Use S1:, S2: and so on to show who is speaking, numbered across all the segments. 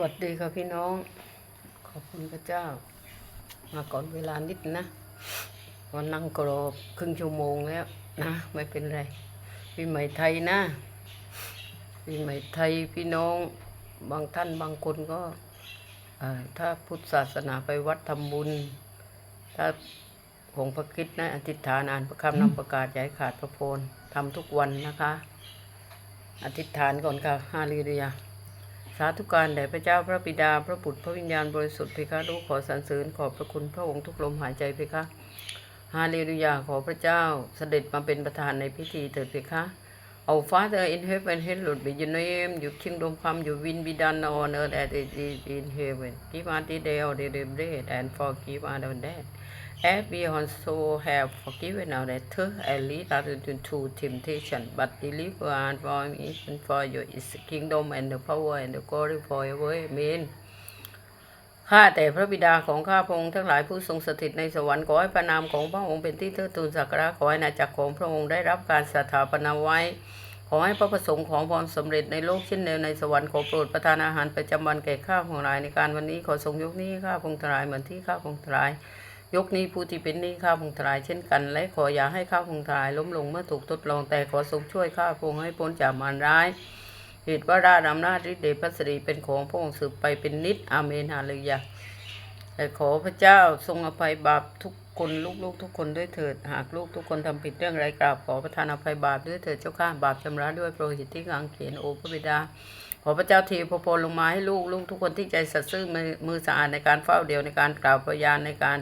S1: วัสดีค่ะพี่น้อง ขอบคุณพระเจ้า มาก่อนเวลานิดนะวันนั่งกรอบครึ่งชั่วโมงแล้วนะ ไม่เป็นไรปีใหม่ไทยนะปีใหม่ไทยพี่น้องบางท่านบางคนก็ถ้าพุทธศาสนาไปวัดทำบุญ ถ้าของพระคิดนะอธิษฐานอ่านประคำนำประกาศให้ขาดพระโพรทำทุกวันนะคะ อธิษฐานก่อนค่ะฮาเลลูยาาธุการแด่พระเจ้าพระบิดา พระบุตรพระวิญญาณบริสุทธิ์เพคะลูกขอสรรเสริญขอบพระคุณพระองค์ทุกลมหายใจเพคะฮาเลลูยาขอพระเจ้าเสด็จมาเป็นประธานในพิธีเถิดเพคะ Our Father in heaven, hallowed be your name. Your kingdom come, your will be done on earth as it is in heaven. Give us this day our daily bread, and forgive us our debt, as we also have forgiven our debtors, and lead us into temptation, but deliver us from evil. For your is the kingdom and the power and the glory forever. Amen. ข้าแต่พระบิดาของข้าพระองค์ทั้งหลายผู้ทรงสถิตในสวรรค์ขอให้พระนามของพระองค์เป็นที่เทิดทูนสักการะขอให้อาจักรของพระองค์ได้รับการสถาปนาไว้ ขอให้พระประสงค์ของพรสำเร็จในโลกเช่นเดียวในสวรรค์ขอโปรดประทานอาหารประจำวันแก่ข้าของหลายในการวันนี้ขอทรงยกนี้ข้าพงทลายเหมือนที่ข้าพงทลาย ยกนี้ผู้ที่เป็นนี้ข้าพงทลายเช่นกัน และขออย่าให้ข้าพงทลายล้มลงเมื่อถูกทดลองแต่ขอทรงช่วยข้าพงให้พ้นจากมารร้ายเหตุว่าราชอำนาจฤทธิ์เดชพระสริเป็นของพระองค์สืบไปเป็นนิจอาเมนฮาเลลูยาแต่ขอพระเจ้าทรงอภัยบาปทุกคนลูกๆทุกคนด้วยเถิด หากลูกทุกคนทำผิดเรื่องไรกราบขอประทานอภัยบาปด้วยเถิดเจ้าข้าบาปชำระด้วยโปรหิตที่กางเขียนโอพระบิดาขอพระเจ้าเทพระพรลงมาให้ลูกลูกทุกคนที่ใจสัตย์ซื่อมือสะอาดในการเฝ้าเดียวในการกล่าวพยานในการ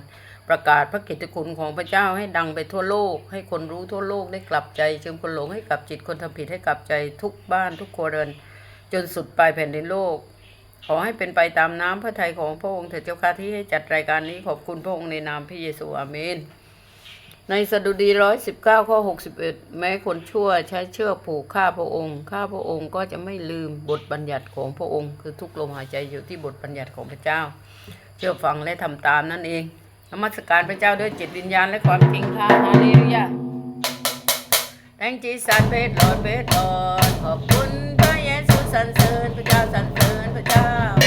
S1: ประกาศพระกิตติคุณของพระเจ้าให้ดังไปทั่วโลก ให้คนรู้ทั่วโลกได้กลับใจจึงคนหลงให้กลับจิตคนทำผิดให้กลับใจทุกบ้านทุกครัวเรือน จนสุดปลายแผ่นดินโลก ขอให้เป็นไปตามน้ำพระทัยของพระองค์เถิดเจ้าค่ะที่ให้จัดรายการนี้ขอบคุณพระองค์ในนามพระเยซูอาเมน ในสดุดีร้อยสิบเก้าข้อหกสิบเอ็ดแม้คนชั่วใช้เชือกผูกฆ่าพระองค์ฆ่าพระองค์ก็จะไม่ลืมบทบัญญัติของพระองค์ คือทุกลมหายใจอยู่ที่บทบัญญัติของพระเจ้า เชื่อฟังและทำตามนั่นเอง นมัสการพระเจ้าด้วยจิตวิญญาณและความจริงค่ะฮาเลลูยา Thank Jesus เบสลอดเบสลอดขอบคุณพระเยซูสรรเสริญพระเจ้าสรรเสริญพระเจ้า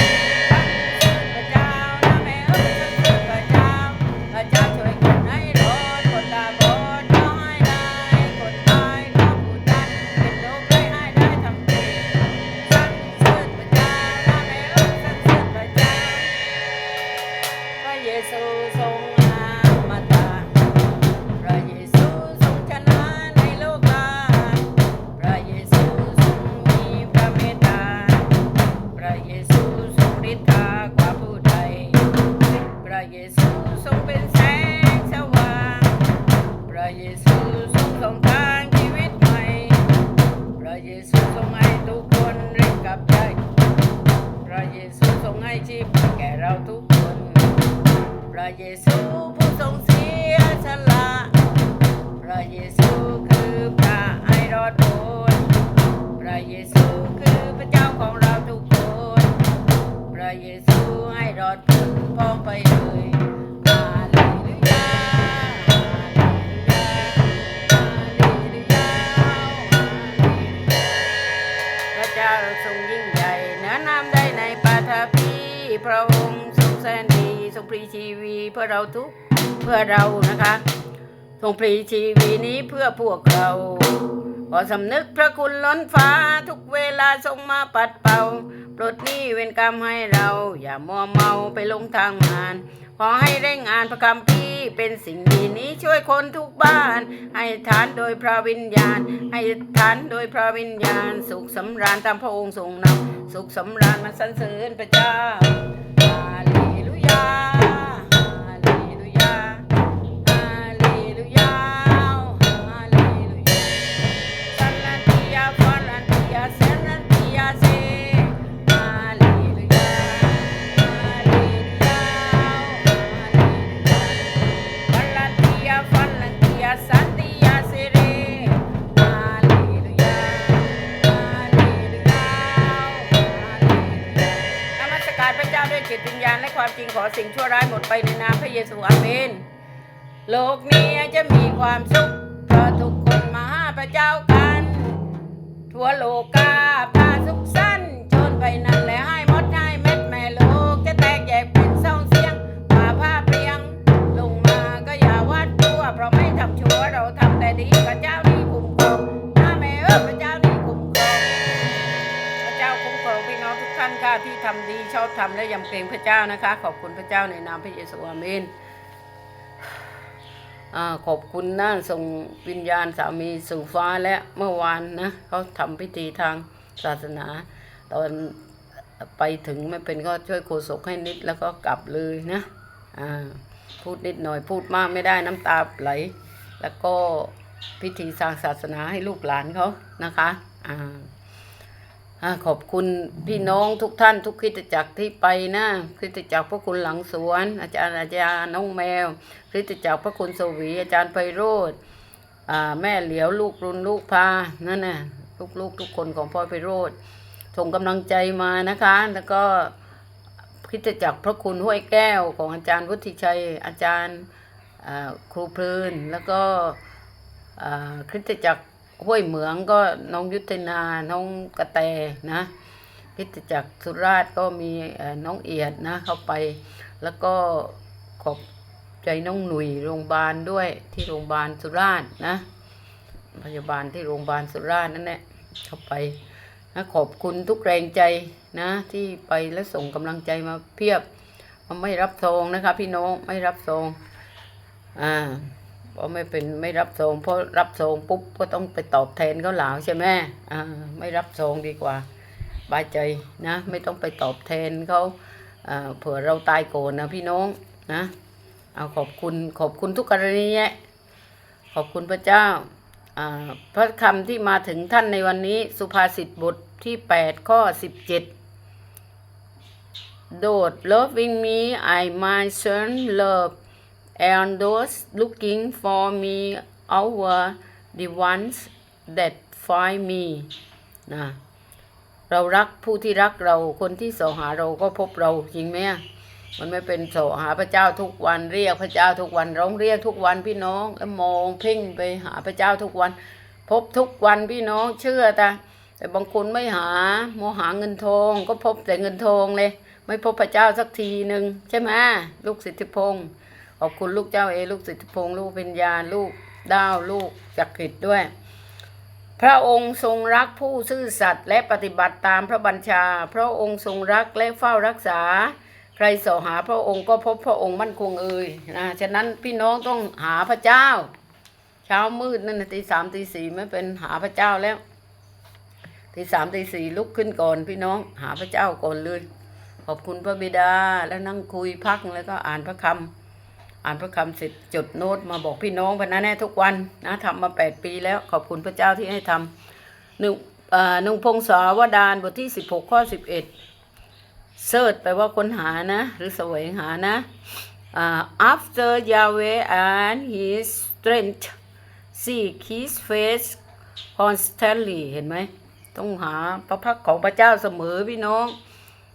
S1: พระองค์ทรงแสนดีทรงพรีชีวีเพื่อเราทุกเพื่อเรานะคะทรงพรีชีวีนี้เพื่อพวกเราขอสำนึกพระคุณล้นฟ้าทุกเวลาทรงมาปัดเป่าปลดหนี้เวรกรรมให้เรา อย่ามัวเมาไปลงทางมารขอให้เร่งอ่านพระคำพี่เป็นสิ่งดีนี้ช่วยคนทุกบ้าน ให้ทานโดยพระวิญญาณ ให้ทานโดยพระวิญญาณ สุขสำราญตามพระองค์ทรงนำ สุขสำราญมาสรรเสริญพระเจ้า สิ่งชั่วร้ายหมดไปในนามพระเยซูอาเมน โลกนี้จะมีความสุขเพราะทุกคนมาหาพระเจ้ากัน ทั่วโลกาพาสุขสันจนไปนั้นและให้มดให้เม็ดแม่โลกจะแตกแยกเป็นเศร้าเสียงผ่าผ้าเปลียง ลงมาก็อย่าวาดตัวเพราะไม่ทำชั่วเราทำแต่ดีพระเจ้าดี ที่ทำดีชอบทำและยำเกรงพระเจ้านะคะ ขอบคุณพระเจ้าในนามพระเยซูอาเมนอาขอบคุณนะส่งวิญญาณสามีสู่ฟ้าและเมื่อวานนะเขาทำพิธีทางศาสนา ตอนไปถึงไม่เป็นก็ช่วยโฆษกให้นิดแล้วก็กลับเลยนะอ่าพูดนิดหน่อยพูดมากไม่ได้น้ำตาไหล แล้วก็พิธีทางศาสนาให้ลูกหลานเขานะคะอ่า อขอบคุณพี่น้องทุกท่านทุกคริสตจักรที่ไปนะคริสตจักรพระคุณหลังสวน อาจารย์อาจารย์น้องแมวคริสตจักรพระคุณสวี อาจารย์ไพโรธอ่าแม่เหลียวลูกรุนลูกพานั่นน่ะลูกๆทุกคนของพ่อไพโรธส่งกำลังใจมานะคะ แล้วก็คริสตจักรพระคุณห้วยแก้วของอาจารย์วุฒิชัย อาจารย์ครูเพลินแล้วก็คริสตจักร ห้วยเหมืองก็น้องยุทธนา น้องกระแตนะคริสตจักรสุราษฎร์ก็มีน้องเอียดนะเข้าไป แล้วก็ขอบใจน้องหนุ่ยโรงพยาบาลด้วยที่โรงพยาบาลสุราษฎร์นะ พยาบาลที่โรงพยาบาลสุราษฎร์นั่นแหละเข้าไปนะขอบคุณทุกแรงใจนะที่ไปแล้วส่งกำลังใจมาเพียบมันไม่รับซองนะคะพี่น้องไม่รับซองอ่า เพราะไม่เป็นไม่รับซองเพราะรับซองปุ๊บก็ต้องไปตอบแทนเขาหลาวใช่ไหมอ่าไม่รับซองดีกว่าบายใจนะไม่ต้องไปตอบแทนเขาเผื่อเราตายโกนนะพี่น้องนะเอาขอบคุณขอบคุณทุกกรณีแยะขอบคุณพระเจ้าพระคำที่มาถึงท่านในวันนี้สุภาษิตบทที่แปดข้อสิบเจ็ด Those loving me I my son love and those looking for me are the ones that find me นะเรารักผู้ที่รักเราคนที่สอหาเราก็พบเราจริงไหมมันไม่เป็นโสหาพระเจ้าทุกวันเรียกพระเจ้าทุกวันร้องเรียกทุกวันพี่น้องแล้วมองเพ่งไปหาพระเจ้าทุกวัน พบทุกวันพี่น้องเชื่อแต่แต่บางคนไม่หาโมหาเงินทองก็พบแต่เงินทองเลย ไม่พบพระเจ้าสักทีหนึ่งใช่ไหมลูกสิทธิพงศ์ อบคุณลูกเจ้าเอลูกสิทธิพงศ์ลูกป็นญาลูกดาวลูกจักริดด้วย พระองค์ทรงรักผู้ซื่อสัตย์และปฏิบัติตามพระบัญชา พระองค์ทรงรักและเฝ้ารักษา ใครสอหาพระองค์ก็พบพระองค์มั่นคงเอ่ยนะฉะนั้นพี่น้องต้องหาพระเจ้า เช้ามืดนั่นตีสามตีสี่ไม่เป็นหาพระเจ้าแล้วตีสามตีสี่ลุกขึ้นก่อนพี่น้องหาพระเจ้าก่อนเลยขอบคุณพระบิดาแล้วนั่งคุยพักแล้วก็อ่านพระคำ อ่านพระคำเสร็จจดโน้ตมาบอกพี่น้องพันนะแน่ทุกวันนะทำมาแปดปีแล้วขอบคุณพระเจ้าที่ให้ทำหนึ่งหนึ่งพงศาวดารบทที่สิบหกข้อสิบเอ็ดเสิร์ชแปว่าค้นหานะ หรือแสวงหานะ after Yahweh and His strength seek His face constantly เห็นไหมต้องหาพระพักตร์ของพระเจ้าเสมอพี่น้อง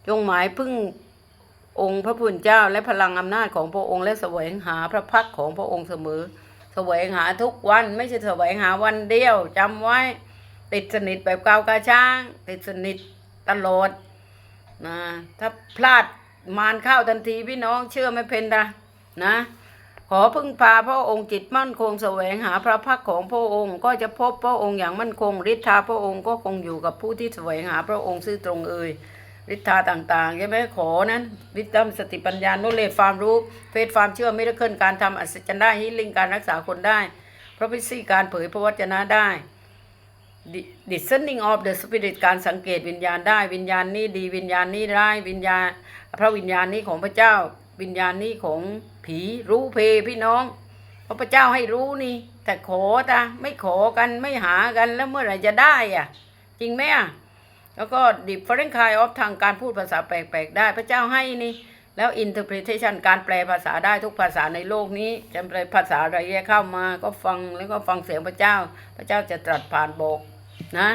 S1: จงหมายพึ่ง องค์พระผู้เป็นเจ้าและพลังอำนาจของพระองค์และแสวงหาพระพักของพระองค์เสมอ แสวงหาทุกวันไม่ใช่แสวงหาวันเดียวจำไว้ ติดสนิทแบบกาวกาช้าง ติดสนิทตลอดนะถ้าพลาดมารเข้าทันทีพี่น้องเชื่อไม่เป็นนะนะ ขอพึ่งพาพระองค์จิตมั่นคงแสวงหาพระพักของพระองค์ ก็จะพบพระองค์อย่างมั่นคงฤทธาพระองค์ก็คงอยู่กับผู้ที่แสวงหาพระองค์ซื่อตรงเอ่ย ฤทธาต่างๆใช่ไหมขอนั้นวิตามสติปัญญาโนเลฟความรู้เฟซความเชื่อมิราเคิลการทำอัศจรรย์ได้ฮิลลิ่งการรักษาคนได้พระพิธีการเผยพระวจนะได้ discerning of the spirit การสังเกตวิญญาณได้ วิญญาณนี้ดีวิญญาณนี้ร้ายวิญญาณ พระวิญญาณนี้ของพระเจ้า วิญญาณนี้ของผีรู้เพพี่น้องเพราะพระเจ้าให้รู้นี่ แต่ขอตาไม่ขอกันไม่หากันแล้วเมื่อไหร่จะได้อะ จริงไหมอะ แล้วก็ดิฟเฟอเรนคายออฟทางการพูดภาษาแปลกๆได้ พระเจ้าให้นี่ แล้ว interpretation การแปลภาษาได้ทุกภาษาในโลกนี้จะแปลภาษาอะไรเข้ามาก็ฟังแล้วก็ฟังเสียงพระเจ้า พระเจ้าจะตรัสผ่านบอกนะ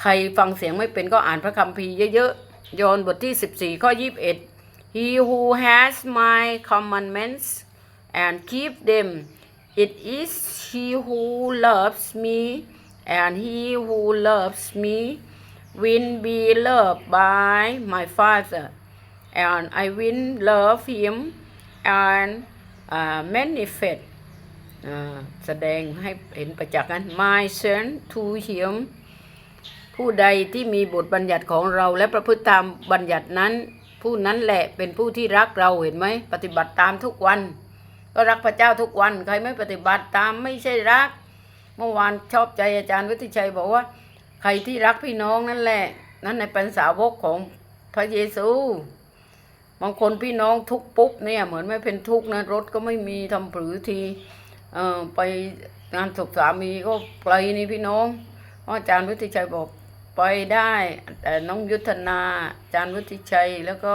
S1: ใครฟังเสียงไม่เป็นก็อ่านพระคัมภีร์เยอะๆโยนบทที่ 14 ข้อ 21 He who has my commandments and keep them it is he who loves me and he who loves me will be loved by my father and I will love him and uh, manifest อ่าแสดงให้เห็นประจักษ์นั้น my son to him ผู้ใดที่มีบทบัญญัติของเราและประพฤติตามบัญญัตินั้น ผู้นั้นแหละเป็นผู้ที่รักเราเห็นไหม ปฏิบัติตามทุกวัน ก็รักพระเจ้าทุกวัน ใครไม่ปฏิบัติตามไม่ใช่รัก เมื่อวานชอบใจอาจารย์วุฒิชัยบอกว่า ใครที่รักพี่น้องนั่นแหละ นั่นในเป็นสาวกของพระเยซูบางคนพี่น้องทุกปุ๊บเนี่ยเหมือนไม่เป็นทุกนะรถก็ไม่มีทำผือทีเอ่อไปงานศพสามีก็ไกลนี่พี่น้องเพราะอาจารย์วุฒิชัยบอกไปได้แต่น้องยุทธนาอาจารย์วุฒิชัย แล้วก็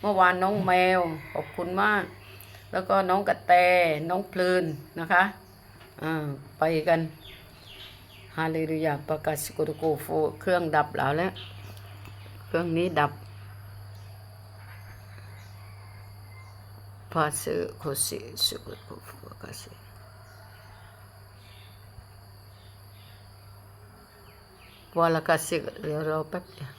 S1: เมื่อวานน้องแมวขอบคุณมาก แล้วก็น้องกระแตน้องเพลินนะคะอ่าไปกันาเลลูยาประกาศกุลกูฟูเครื่องดับแล้วแล้ว เครื่องนี้ดับพาสโคสิสกุลกูฟูประกาศวาลกาสิเดี๋ยวราแป๊บเดียว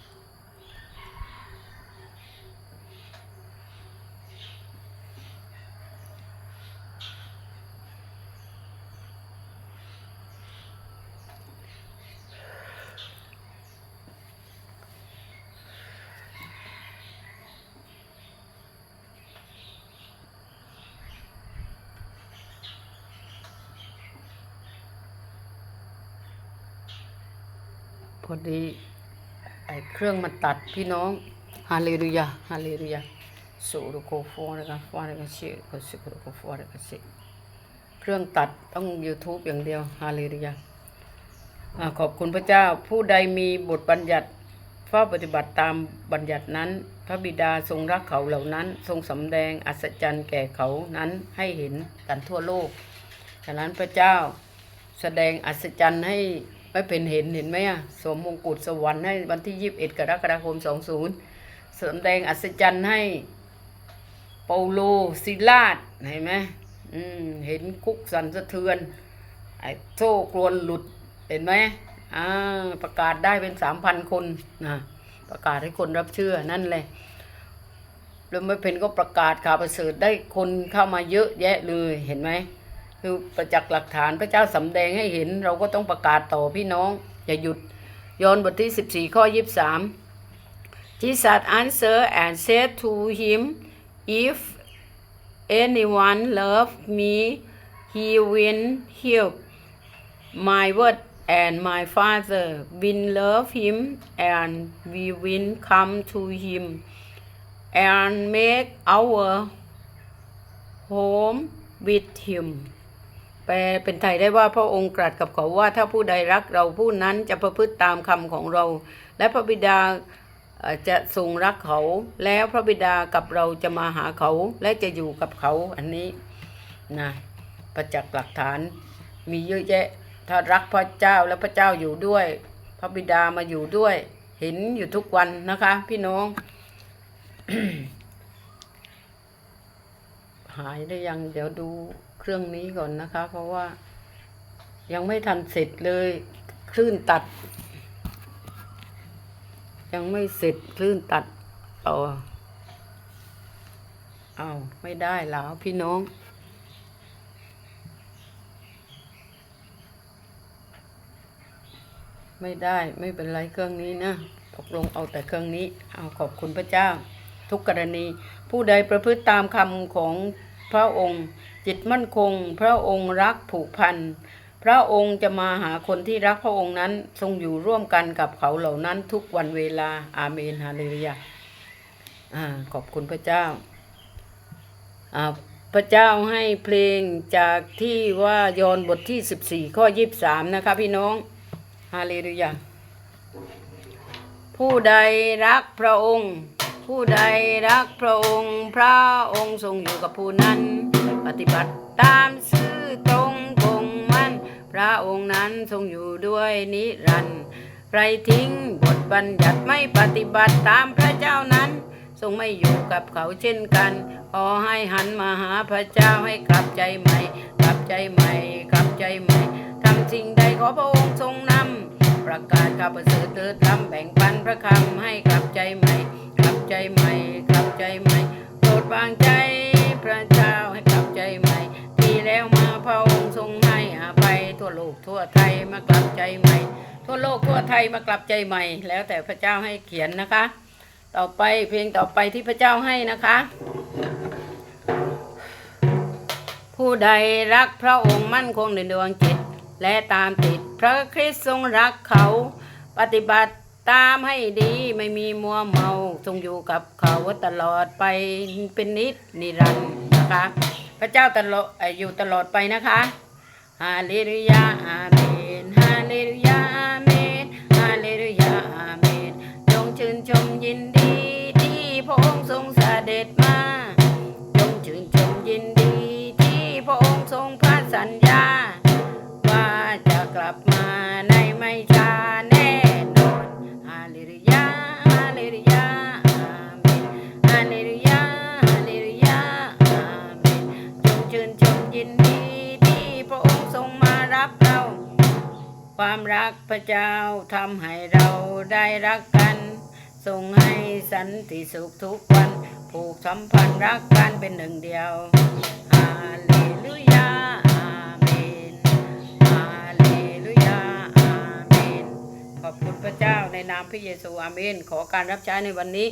S1: ไอ้เครื่องมันตัดพี่น้องฮาเลลูยาฮาเลลูยาสูรุโกฟอร์นะครับฟอร์นะครับชิโกสิโกโกฟอร์นะครับชิเครื่องตัดต้อง YouTube อย่างเดียวฮาเลลูยาอ่าขอบคุณพระเจ้าผู้ใดมีบทบัญญัติเฝ้าปฏิบัติตามบัญญัตินั้น พระบิดาทรงรักเขาเหล่านั้น ทรงสำแดงอัศจรรย์แก่เขานั้นให้เห็นกันทั่วโลกฉะนั้นพระเจ้าแสดงอัศจรรย์ให้ ไม่เป็นเห็นเห็นไหมอะสวมมงกุฎสวรรค์ให้วันที่ยี่สิบเอ็ดกรกฎาคมสองศูนย์แสดงอัศจรรย์ให้เปาโลซิลาดเห็นไหมอืมเห็นคุกสันสะเทือน ไอ้โซ่กรวนหลุดเห็นไหมอ่าประกาศได้เป็นสามพันคนนะประกาศให้คนรับเชื่อนั่นแหละแล้วไม่เป็นก็ประกาศข่าวประเสริฐได้คนเข้ามาเยอะแยะเลยเห็นไหม คือประจักษ์หลักฐานพระเจ้าสำแดงให้เห็น เราก็ต้องประกาศต่อพี่น้อง อย่าหยุดยอห์นบทที่ 14 ข้อ 23 Jesus answered and said to him if anyone love me he will help my word and my father will love him and we will come to him and make our home with him แปลเป็นไทยได้ว่าพระองค์ตรัสกับเขาว่าถ้าผู้ใดรักเราผู้นั้นจะประพฤติตามคำของเรา และพระบิดาจะทรงรักเขา แล้วพระบิดากับเราจะมาหาเขาและจะอยู่กับเขาอันนี้นะประจักษ์หลักฐานมีเยอะแยะ ถ้ารักพระเจ้าและพระเจ้าอยู่ด้วย พระบิดามาอยู่ด้วย เห็นอยู่ทุกวันนะคะ พี่น้อง หายได้ยังเดี๋ยวดู เครื่องนี้ก่อนนะคะ เพราะว่ายังไม่ทันเสร็จเลยคลื่นตัด ยังไม่เสร็จคลื่นตัดต่อเอาไม่ได้แล้วพี่น้องไม่ได้ไม่เป็นไรเครื่องนี้นะตกลงเอาแต่เครื่องนี้ เอาขอบคุณพระเจ้า ทุกกรณี ผู้ใดประพฤติตามคำของ พระองค์ จิตมั่นคง พระองค์รักผูกพันพระองค์จะมาหาคนที่รักพระองค์นั้นทรงอยู่ร่วมกันกับเขาเหล่านั้นทุกวันเวลาอาเมนฮาเลลูยาขอบคุณพระเจ้าพระเจ้าให้เพลงจากที่ว่ายอนบทที่ 14 ข้อ 23 นะคะพี่น้อง ฮาเลลูยาผู้ใดรักพระองค์ ผู้ใดรักพระองค์ พระองค์ทรงอยู่กับผู้นั้น ปฏิบัติตามซื่อตรงคงมั่น พระองค์นั้นทรงอยู่ด้วยนิรันดร์ใครทิ้งบทบัญญัติไม่ปฏิบัติตามพระเจ้านั้น ทรงไม่อยู่กับเขาเช่นกัน ขอให้หันมาหาพระเจ้าให้กลับใจใหม่ กลับใจใหม่ กลับใจใหม่ทำสิ่งใดขอพระองค์ทรงนำประกาศข่าวประเสริฐเติดทำแบ่งปันพระคำให้กลับใจใหม่ ใจใหม่กลับใจใหม่โปรดวางใจพระเจ้าให้กลับใจใหม่ ที่แล้วมาพระองค์ทรงให้อภัยทั่วโลกทั่วไทยมากลับใจใหม่ ทั่วโลกทั่วไทยมากลับใจใหม่ แล้วแต่พระเจ้าให้เขียนนะคะ ต่อไปเพลงต่อไปที่พระเจ้าให้นะคะ ผู้ใดรักพระองค์มั่นคงในดวงจิตและตามติด พระคริสต์ทรงรักเขาปฏิบัติ ตามให้ดีไม่มีมัวเมาทรงอยู่กับเขาตลอดไปเป็นนิจนิรันดร์นะคะ พระเจ้าตลอดเอ่ออยู่ตลอดไปนะคะฮาเลลูยาอาเมนฮาเลลูยาอาเมนฮาเลลูยาอาเมนจงชื่นชมยินดีที่พระองค์ทรงเสด็จมาจงชื่นชมยินดีที่พระองค์ทรงพระสัญญา ว่าจะกลับมาในไม่ ชื่นชมยินดีที่พระองค์ทรงมารับเรา ความรักพระเจ้าทำให้เราได้รักกัน ทรงให้สันติสุขทุกวัน ผูกสัมพันธ์รักกันเป็นหนึ่งเดียวฮาเลลูยาอาเมนฮาเลลูยาอาเมนขอบคุณพระเจ้าในนามพระเยซูอาเมน ขอการรับใช้ในวันนี้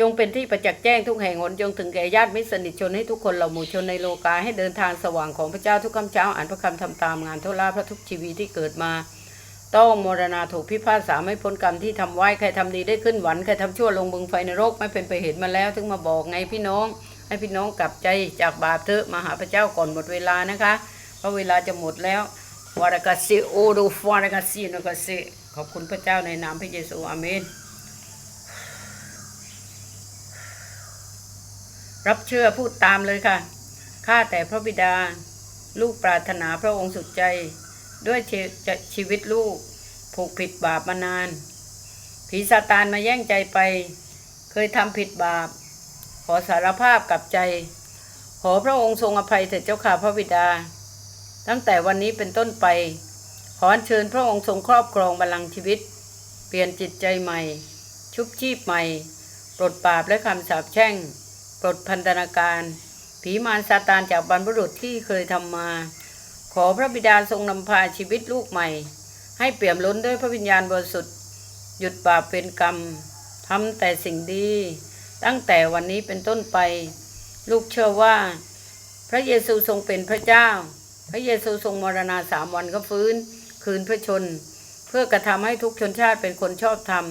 S1: จงเป็นที่ประจักษ์แจ้งทุกแห่งหนจงถึงแก่ญาติมิตรสนิทชนให้ทุกคนเหล่าหมู่ชนในโลกาให้เดินทางสว่างของพระเจ้าทุกคำเช้าอ่านพระคำทำตามงานทุลาพระทุกชีวิตที่เกิดมา ต้องมรณาถูกพิพากษาไม่พ้นกรรมที่ทำไว้ใครทำดีได้ขึ้นหวันใครทำชั่วลงบึงไฟนรกไม่เป็นไปเห็นมาแล้ว ถึงมาบอกไงพี่น้อง ให้พี่น้องกลับใจจากบาปเถอะมาหาพระเจ้าก่อนหมดเวลานะคะเพราะเวลาจะหมดแล้ววารากาซิโอโดฟวารากาซินกาซิขอบคุณพระเจ้าในนามพระเยซูอาเมน รับเชื่อพูดตามเลยค่ะ ข้าแต่พระบิดา ลูกปรารถนาพระองค์สุดใจ ด้วยชีจะชีวิตลูก ผูกผิดบาปมานาน ผีซาตานมาแย่งใจไป เคยทำผิดบาป ขอสารภาพกับใจ ขอพระองค์ทรงอภัยเถิดเจ้าข่าพระบิดา ตั้งแต่วันนี้เป็นต้นไป ขออัญเชิญพระองค์ทรงครอบครองบัลลังก์ชีวิต เปลี่ยนจิตใจใหม่ ชุบชีพใหม่ ปลดบาปและคำสาปแช่ง ปลดพันธนาการ ผีมารซาตานจากบรรพบุรุษที่เคยทำมา ขอพระบิดาทรงนำพาชีวิตลูกใหม่ ให้เปี่ยมล้นด้วยพระวิญญาณบริสุทธิ์หยุดบาปเป็นกรรมทำแต่สิ่งดี ตั้งแต่วันนี้เป็นต้นไป ลูกเชื่อว่า พระเยซูทรงเป็นพระเจ้า พระเยซูทรงมรณาสามวันก็ฟื้น คืนพระชน เพื่อกระทำให้ทุกชนชาติเป็นคนชอบธรรม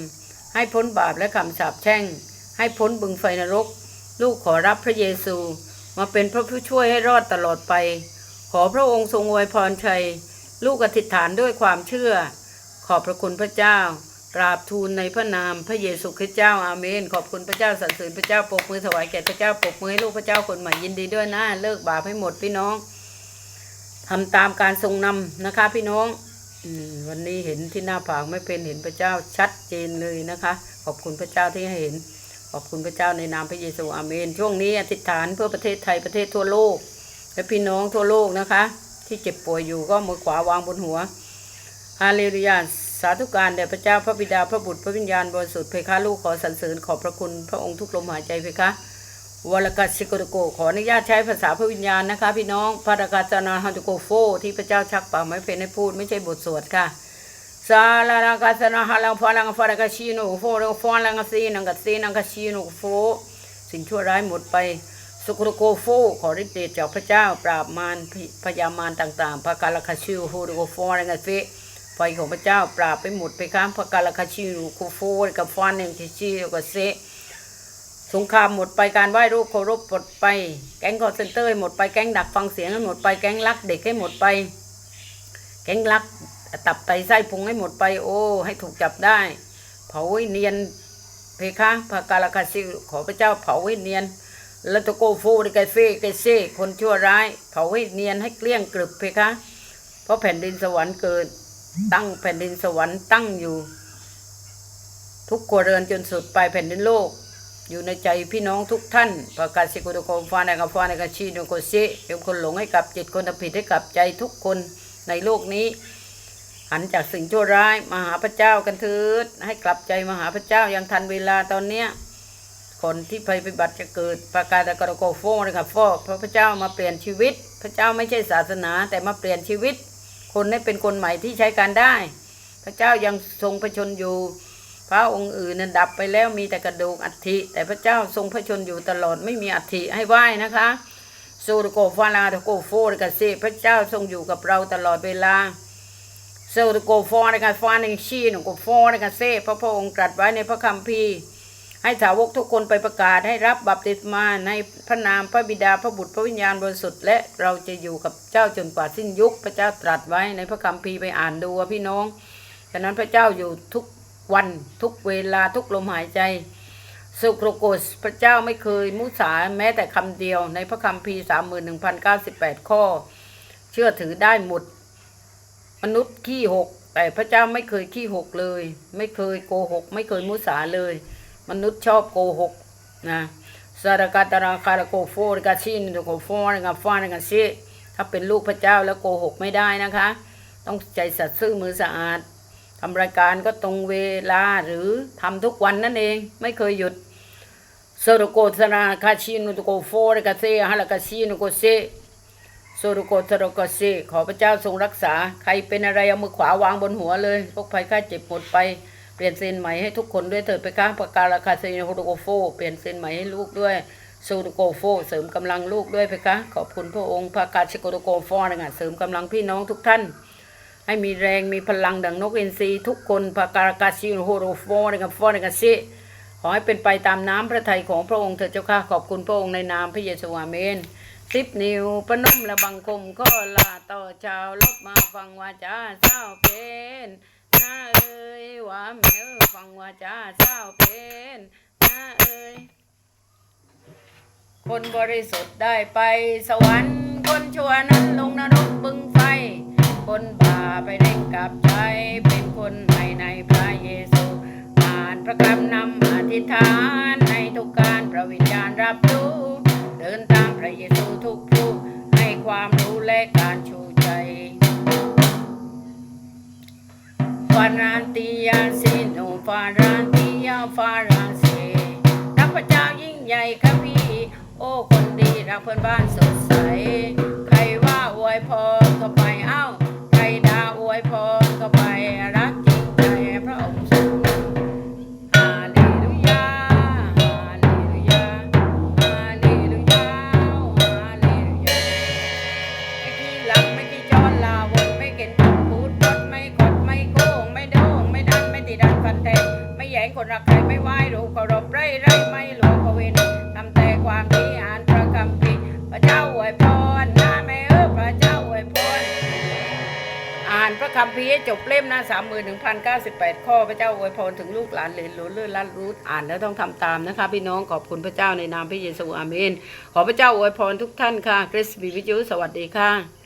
S1: ให้พ้นบาปและคำสาปแช่ง ให้พ้นบึงไฟนรก ลูกขอรับพระเยซู มาเป็นพระผู้ช่วยให้รอดตลอดไป ขอพระองค์ทรงอวยพรชัย ลูกอธิษฐานด้วยความเชื่อ ขอบพระคุณพระเจ้ากราบทูลในพระนามพระเยซูคริสต์เจ้าอาเมน ขอบคุณพระเจ้าสรรเสริญพระเจ้าปรบมือถวายแก่พระเจ้าปรบมือให้ลูกพระเจ้าคนใหม่ยินดีด้วยนะเลิกบาปให้หมดพี่น้องทำตามการทรงนำนะคะ พี่น้องอวันนี้เห็นที่หน้าผากไม่เป็นเห็นพระเจ้าชัดเจนเลยนะคะ ขอบคุณพระเจ้าที่ให้เห็น ขอบคุณพระเจ้าในนามพระเยซูอาเมน ช่วงนี้อธิษฐานเพื่อประเทศไทยประเทศทั่วโลก และพี่น้องทั่วโลกนะคะ ที่เจ็บป่วยอยู่ก็มือขวาวางบนหัวฮาเลลูยาสาธุการแด่พระเจ้าพระบิดาพระบุตรพระวิญญาณบริสุทธิ์เพคะลูกขอสรรเสริญขอบพระคุณพระองค์ทุกลมหายใจเพคะวรกัสสิโกโตโกขออนุญาตใช้ภาษาพระวิญญาณนะคะ พี่น้องพระกาจนาฮันตุโกโฟ ที่พระเจ้าชักปากไม้เพนให้พูดไม่ใช่บทสวดค่ะ ซาลารากาสนาฮาลังฟาลังฟารากาชิโนโฟเรฟอนลังกาซีนังกาซีนังกาชิโนโฟสิ่งชั่วร้ายหมดไป สุโกโกโฟขอฤทธิ์เดชจากพระเจ้าปราบมารพยามารต่างๆพระกาลคาชิวโฮโดโกโฟอะไรกันเฟไฟของพระเจ้าปราบไปหมดไปข้ามพระกาลคาชิวโคโฟกับฟานเองทิชิโกเซสงครามหมดไปการไหว้รูปเคารพหมดไป แก๊งคอเซนเตอร์ให้หมดไปแก๊งดักฟังเสียงให้หมดไปแก๊งลักเด็กให้หมดไป แก๊งลัก ตับไตไส้พุงให้หมดไป โอ้ ให้ถูกจับได้ เผาให้เนียน เพคะพระกาลคาซิขอพระเจ้าเผาให้เนียนแล้วตะโกโฟดิไกเฟไกเซคนชั่วร้าย เผาให้เนียนให้เกลี้ยงกรึบเพคะ เพราะแผ่นดินสวรรค์เกิด ตั้งแผ่นดินสวรรค์ตั้งอยู่ ทุกครัวเรือนจนสุดไปแผ่นดินโลก อยู่ในใจพี่น้องทุกท่านประกาศสิกุตโกฟาในกับฟาในกับชีโนโกเซเป็นคนหลงให้กับจิตคนทำผิดให้กับใจทุกคนในโลกนี้ หันจากสิ่งชั่วร้ายมาหาพระเจ้ากันเถิดให้กลับใจมาหาพระเจ้ายังทันเวลาตอนเนี้ยคนที่ภัยพิบัติจะเกิดประกาศกรโกโฟนะครับฟอเพระเจ้ามาเปลี่ยนชีวิต พระเจ้าไม่ใช่ศาสนาแต่มาเปลี่ยนชีวิต คนให้เป็นคนใหม่ที่ใช้การได้ พระเจ้ายังทรงพระชนอยู่ พระองค์อื่นนั้นดับไปแล้วมีแต่กระดูกอัฐิแต่พระเจ้าทรงพระชนอยู่ตลอดไม่มีอัฐิให้ไหว้นะคะสูรโกฟาลาโกโฟรกเซพระเจ้าทรงอยู่กับเราตลอดเวลา เซลโกฟอร์ในการฟาในชีนโกฟอร์ในการเซพระพองค์ตรัสไว้ในพระคัมภีร์ ให้สาวกทุกคนไปประกาศให้รับบัพติศมาในพระนามพระบิดาพระบุตรพระวิญญาณบริสุทธิ์และเราจะอยู่กับเจ้าจนกว่าสิ้นยุคพระเจ้าตรัสไว้ในพระคัมภีร์ไปอ่านดูพี่น้องฉะนั้นพระเจ้าอยู่ทุกวันทุกเวลาทุกลมหายใจสุโครโกสพระเจ้าไม่เคยมุสาแม้แต่คำเดียวในพระคัมภีร์สามหมื่นหนึ่งพันเก้าสิบแปดข้อ เชื่อถือได้หมด มนุษย์ขี้หก แต่พระเจ้าไม่เคยขี้หกเลย ไม่เคยโกหก ไม่เคยมุสาเลย มนุษย์ชอบโกหกนะสารกาตาราคารโกโฟรกาชินโกโฟรกาฟานกาชิถ้าเป็นลูกพระเจ้าแล้วโกหกไม่ได้นะคะ ต้องใจสัตย์ซื่อมือสะอาดทำรายการก็ตรงเวลาหรือทำทุกวันนั่นเองไม่เคยหยุดโซโรโกสราคาชินุโกโฟรกาเซฮาลากาชินุโกเซ โซโรโกสโรกาเซขอพระเจ้าทรงรักษา ใครเป็นอะไรเอามือขวาวางบนหัวเลยพวกภัยไข้เจ็บหมดไป เปลี่ยนเซนใหม่ให้ทุกคนด้วยเถิดไปค้างประการาคาเซนโฮโรโกโฟ เปลี่ยนเซนใหม่ให้ลูกด้วยโซโรโกโฟเสริมกำลังลูกด้วยไปคะ ขอบคุณพระองค์พระกาชโกโรโกโฟนะเสริมกำลังพี่น้องทุกท่าน ให้มีแรงมีพลังดังนกอินทรีทุกคนพาการากาชิโฮโรโฟนะครับฟอนะครับซิขอให้เป็นไปตามน้ำพระทัยของพระองค์เถิดเจ้าค่ะขอบคุณพระองค์ในนามพระเยซูอาเมน สิบนิ้วปนมและบังคมก็ลาต่อชาวลบมาฟังวาจาเศร้าเป็นน้าเอ้ยว่าแมวฟังวาจาเศร้าเป็นน้าเอ้ยคนบริสุทธิ์ได้ไปสวรรค์คนชั่วนั้นลงนรกบึงไฟ คนบาปไปเร่งกลับใจเป็นคนใหม่ในพระเยซูอ่านพระคำนำอธิษฐานในทุกการพระวิญญาณรับรู้ เดินตามพระเยซูทุกผู้ให้ความรู้และการชูใจ ฟารานติยาซิโนฟารานติยาฟารานเซรักพระเจ้ายิ่งใหญ่ครับพี่ โอ้คนดีรักเพื่อนบ้านสดใส ใครว่าอวยพรเข้าไปเอ้า ใครด่าอวยพร หนึ่งพันเก้าสิบแปดข้อพระเจ้าอวยพรถึงลูกหลานเหลนหลนเลื่อนลัดรู้อ่านแล้วต้องทำตามนะคะ พี่น้องขอบคุณพระเจ้าในนามพระเยซูอาเมน ขอพระเจ้าอวยพรทุกท่านค่ะคริสบีวิจุสวัสดีค่ะ